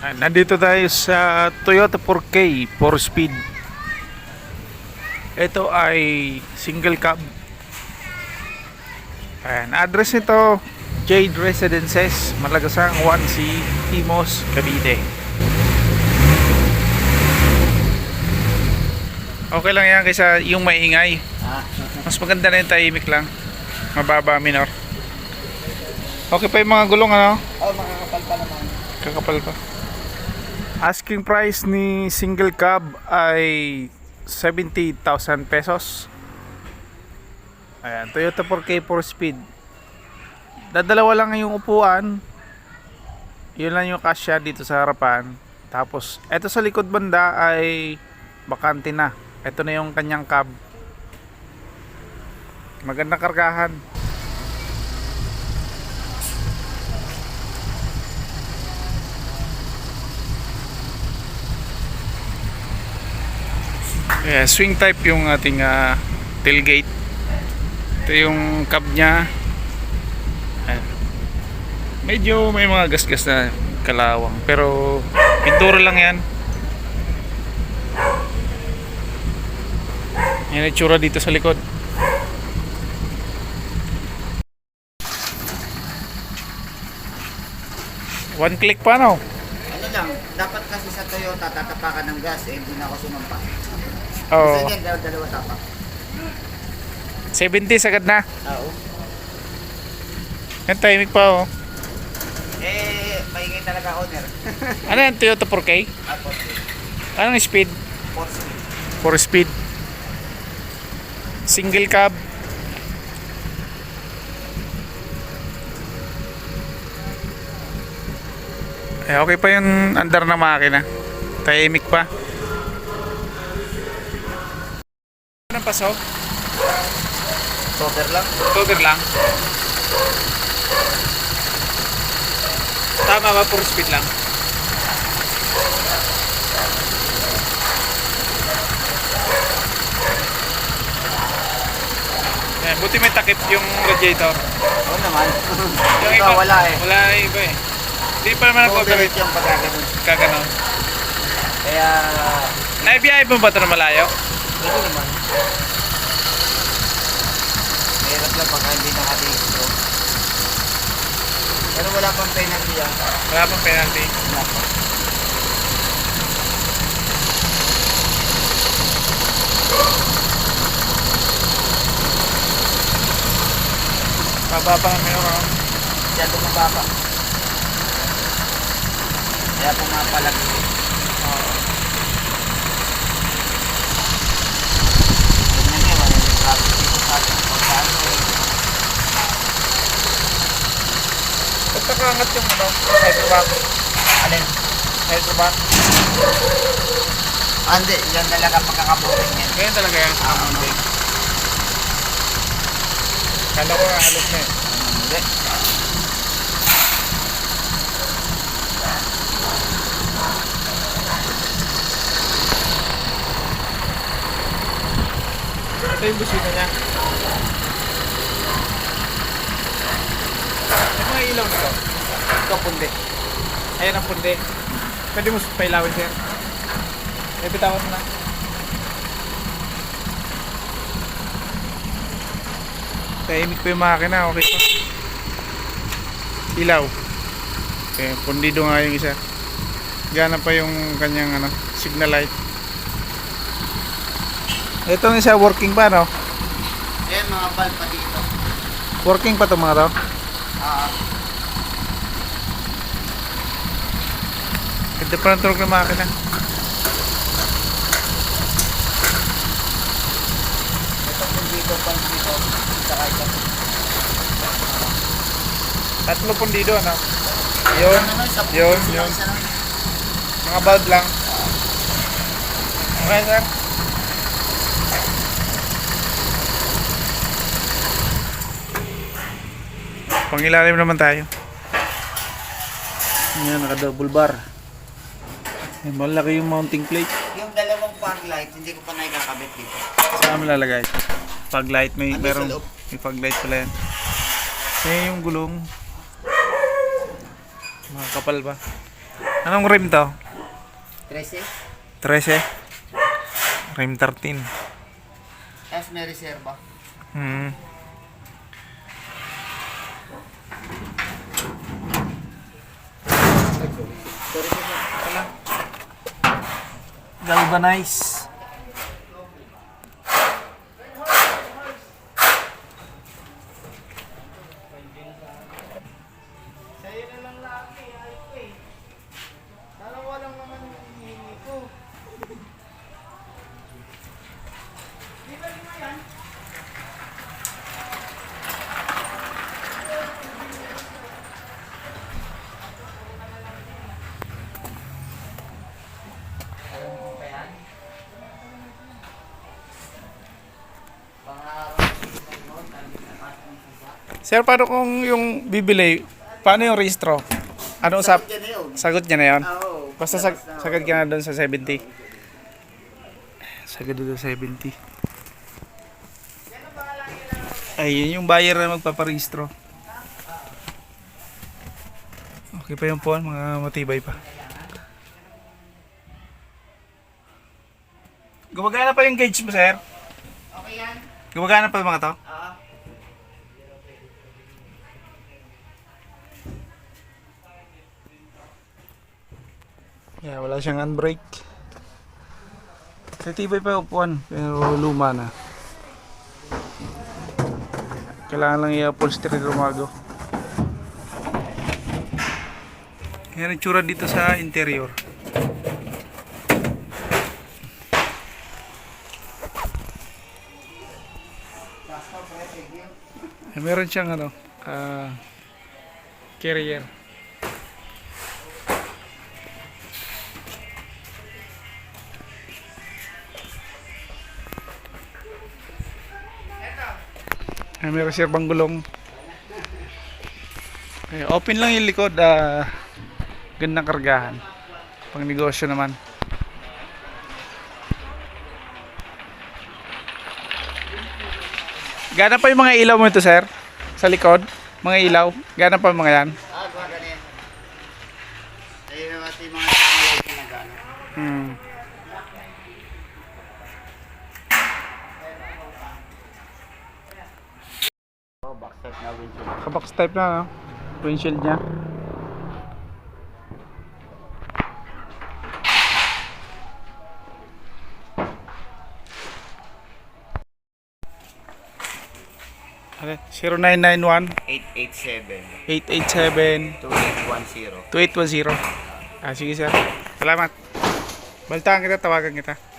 Ah, Nandito tayo sa Toyota 4K 4 speed. Ito ay single cab. Ayan, address nito Jade Residences, Malagasang 1C, Timos, Cavite. Okay lang yan kaysa yung maingay. Ah, Mas maganda na yung tahimik lang. Mababa minor. Okay pa yung mga gulong ano? oh, makakapal pa naman. Kakapal pa. Asking price ni single cab ay 70,000 pesos. Ayan, Toyota 4K 4 speed. Dadalawa lang yung upuan. Yun lang yung kasya dito sa harapan. Tapos, eto sa likod banda ay bakante na. Ito na yung kanyang cab. Magandang kargahan. Yeah, swing type yung ating ah, tailgate. Ito yung cab niya. Ayan. Medyo may mga gasgas na kalawang. Pero pintura lang yan. Yan ang dito sa likod. One click pa no? Ano lang, dapat kasi sa Toyota tatapakan ng gas eh, hindi na ako sumampa. Oo. Kasi yan, dalawa, dalawa tapak. 70 sagad na. Oo. Yan timing pa oh. Eh, maingay talaga owner. Ano yan? Toyota 4K? Ako, Anong speed? 4 speed. 4 speed. Single cab. Eh, okay pa yung andar na makina. Tahimik pa. Anong pasok? Cover lang. Cover lang. Tama ba? 4 speed lang. Yan, buti may takip yung radiator. Oo naman. Yung Ito, wala eh. Wala iba eh. Hindi pa naman nag-overheat yung pagkaganon. kaganon. Kaya, Naibiyahe mo ba ito na malayo? ito naman. Mahirap lang pagka hindi nakadistro. Pero wala pang penalty yan. Wala pang penalty. Wala pa. Mababa ang ako. Masyado mababa. Kaya pumapalag. Ganyan eh, wala yung traffic dito sa atin. Pagkano eh. Nakaangat yung ano? Hydroback? Alin? Hydroback? Ah, hindi. Yan talaga pagkakabuking yan. Ganyan talaga yan. Ah, hindi. Kala ko halos na eh. Hindi. Ito yung busina niya. May mga ilaw nito. Ito pundi. Ayan ang pundi. Pwede mo pailawin sir. Eh, bitawan mo na. Tahimik pa yung makina. Okay pa. Ilaw. Okay, pundido nga yung isa. Gana pa yung kanyang ano, signal light. Itong isa working pa no? Ayan mga bulb pa dito. Working pa to mga to? Ah, Ganda ng tunog ng makina. ito pundi dito, bulb dito. Saka ito. Tatlo ano? Yun, Ano, po, yun, yun. lang. Mga bulb lang. Okay sir. Pangilalim naman tayo. Yan, naka double bar. Yan, malaki yung mounting plate. Yung dalawang fog light, hindi ko pa nakikakabit dito. Saan mo lalagay? Fog light, may, Ano sa merong, loob? may fog light pala yan. Yan yung gulong. Mga kapal ba? Anong rim to? 13. 13. Rim 13. Tapos may reserva. Hmm. Sorry po sir. Wala. Galvanize. Sir, paano kung yung bibili, paano yung registro? Ano usap? Sagot niya na yun? Ah, Oo. Basta sag sagad ka na doon sa 70. Sagad doon sa 70. Ay, yun yung buyer na magpaparehistro. Okay pa yung phone, mga matibay pa. Gumagana pa yung gauge mo, sir? Okay yan? Gumagana pa mga to? Oo. Yeah, wala siyang handbrake. Titibay pa yung upuan, pero luma na. Kailangan lang i-upholstery lumago. Yan ang tsura dito sa interior. Eh, meron siyang ano, ah, carrier. Eh, meron siya bang gulong. Eh, open lang yung likod. ah gandang kargahan. Pang negosyo naman. Gana pa yung mga ilaw mo ito, sir? Sa likod? Mga ilaw? Gana pa mga yan? Ah, gawa ganyan. Ayun naman yung mga light na nagano. Hmm. Oh, backstep na windshield. Kabox type na, no? Windshield niya. Ano? 0991 887 887 2810. 2810. Ah, sige sir. Salamat. Baltaan kita, tawagan kita.